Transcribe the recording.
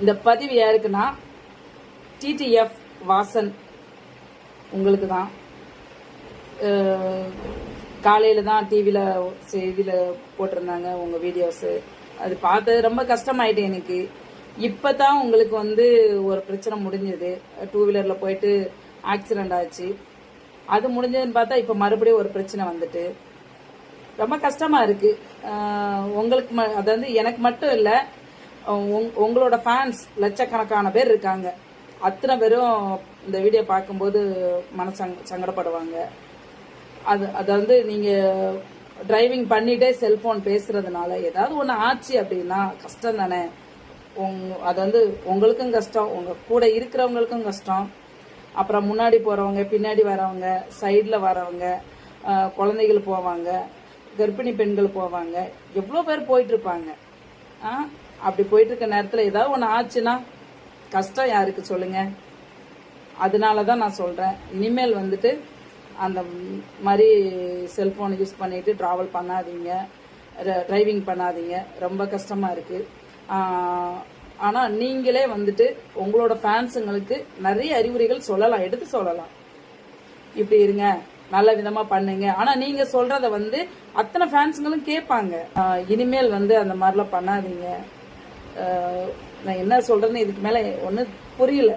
இந்த பதிவு யாருக்குன்னா? டிடிஎஃப் வாசன் உங்களுக்கு தான் காலையில் தான் டிவியில் செய்தியில் போட்டிருந்தாங்க உங்கள் வீடியோஸு அது பார்த்தது ரொம்ப கஷ்டமாயிட்டு எனக்கு. இப்போ தான் உங்களுக்கு வந்து ஒரு பிரச்சனை முடிஞ்சது. டூ வீலரில் போயிட்டு ஆக்சிடெண்ட் ஆச்சு. அது முடிஞ்சதுன்னு பார்த்தா இப்போ மறுபடியும் ஒரு பிரச்சனை வந்துட்டு. ரொம்ப கஷ்டமாக இருக்குது உங்களுக்கு ம- அதாவது எனக்கு மட்டும் இல்லை உங்களோட ஃபேன்ஸ் லட்சக்கணக்கான பேர் இருக்காங்க. அத்தனை பேரும் இந்த வீடியோ பார்க்கும்போது மனசங் சங்கடப்படுவாங்க. அது அதை வந்து நீங்கள் டிரைவிங் பண்ணிகிட்டே செல்ஃபோன் பேசுகிறதுனால ஏதாவது ஒன்று ஆச்சு அப்படின்னா கஷ்டம் தானே. உங் அது வந்து உங்களுக்கும் கஷ்டம் உங்கள் கூட இருக்கிறவங்களுக்கும் கஷ்டம். அப்புறம் முன்னாடி போகிறவங்க பின்னாடி வரவங்க சைடில் வரவங்க குழந்தைகள் போவாங்க கர்ப்பிணி பெண்கள் போவாங்க எவ்வளோ பேர் போயிட்டுருப்பாங்க ஆ? அப்படி போயிட்டு இருக்க நேரத்தில் ஏதாவது ஒன்று ஆச்சுன்னா கஷ்டம் யாருக்கு சொல்லுங்க? அதனால தான் நான் சொல்கிறேன் இனிமேல் வந்துட்டு அந்த மாதிரி செல்ஃபோன் யூஸ் பண்ணிட்டு ட்ராவல் பண்ணாதீங்க. டிரைவிங் பண்ணாதீங்க. ரொம்ப கஷ்டமாக இருக்குது ஆனால் நீங்களே வந்துட்டு உங்களோட ஃபேன்ஸுங்களுக்கு நிறைய அறிவுரைகள் சொல்லலாம் எடுத்து சொல்லலாம். இப்படி இருங்க. நல்ல விதமா பண்ணுங்க. ஆனா நீங்க சொல்றத வந்து அத்தனை ஃபேன்ஸுங்களும் கேட்பாங்க. இனிமேல் வந்து அந்த மாதிரிலாம் பண்ணாதீங்க. நான் என்ன சொல்றேன்னு இதுக்கு மேல ஒன்றும் புரியல.